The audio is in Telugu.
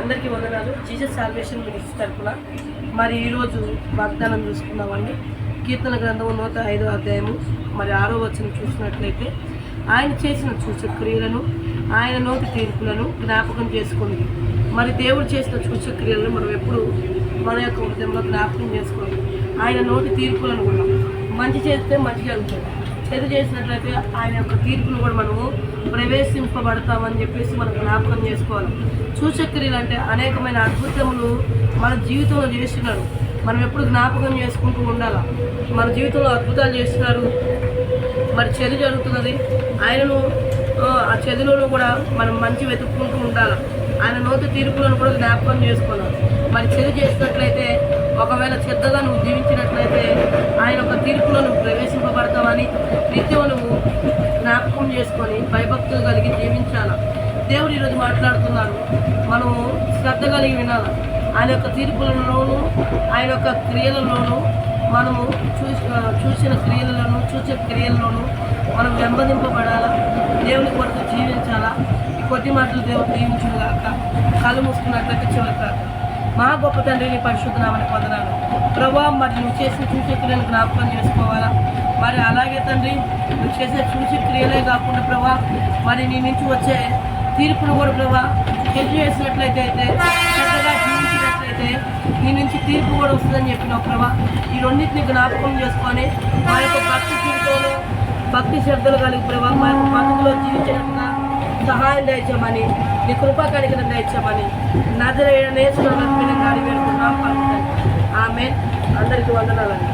అందరికీ వందనాలు. జీజస్ సాల్వేషన్ మినిస్ట్రీ తరఫున మరి ఈరోజు వాగ్దానం చూసుకుందామండి. కీర్తన గ్రంథము నూట ఐదో అధ్యాయము మరి ఆరో వచ్చిన చూసినట్లయితే ఆయన చేసిన సూచక్రియలను ఆయన నోటి తీర్పులను జ్ఞాపకం చేసుకుంది మరి దేవుడు చేసిన సూచక్రియలను మనం ఎప్పుడు మన యొక్క హృదయంలో జ్ఞాపకం చేసుకోవాలి ఆయన నోటి తీర్పులను కూడా మంచి చేస్తే మంచి జరుగుతుంది. చెడు చేసినట్లయితే ఆయన యొక్క తీర్పును కూడా మనము ప్రవేశింపబడతామని చెప్పేసి మనం జ్ఞాపకం చేసుకోవాలి. సూచక్రియలు అంటే అనేకమైన అద్భుతములు మన జీవితంలో చేస్తున్నారు మనం ఎప్పుడు జ్ఞాపకం చేసుకుంటూ ఉండాలి? మన జీవితంలో అద్భుతాలు చేస్తున్నారు మరి చదువు జరుగుతున్నది. ఆయనను ఆ, చదువులను కూడా మనం మంచి వెతుక్కుంటూ ఉండాలి? ఆయన నోటి తీర్పులను కూడా జ్ఞాపకం చేసుకోవాలి? మరి చెడు చేసినట్లయితే ఒకవేళ చెడ్డగా నువ్వు జీవించినట్లయితే ఆయన యొక్క తీర్పులను ప్రవేశింపబడతామని నిత్యం నువ్వు జ్ఞాపకం చేసుకొని భయభక్తులు కలిగి జీవించాలా? దేవుడు ఈరోజు మాట్లాడుతున్నారు. మనము శ్రద్ధ కలిగి వినాలా? ఆయన యొక్క తీర్పులలోనూ ఆయన యొక్క క్రియలలోనూ మనము చూసి చూసిన క్రియలలోనూ చూసే క్రియలలోనూ మనం వెంబదింపబడాలా దేవుని కొరకు జీవించాలా? ఈ కొద్ది మాటలు దేవుడు దీవించుడు కళ్ళు మూసుకున్నట్లయితే చివరి కాక మా గొప్ప తండ్రిని పరిశుద్ధనామని పొందనాను ప్రభా మరి నువ్వు చేసిన చూసే జ్ఞాపకం చేసుకోవాలా? మరి అలాగే తండ్రి నువ్వు చేసే చూసే క్రియలే కాకుండా ప్రభా మరి నీ నుంచి వచ్చే తీర్పును కూడా ప్రభా చెడు చేసినట్లయితే అయితే చక్కగా జీవించినట్లయితే నీ నుంచి తీర్పు కూడా వస్తుందని చెప్పినావు ప్రభా. ఈ రెండింటిని జ్ఞాపకం చేసుకొని మా యొక్క భక్తి జీవితంలో భక్తి శ్రద్ధలు కలిగి ప్రభా మా యొక్క పద్ధతిలో జీవితం దయచేయమని నీ కృపా కలిగిన దయచేయమని నజరేణ ఆమె అందరికీ వందనాలండి.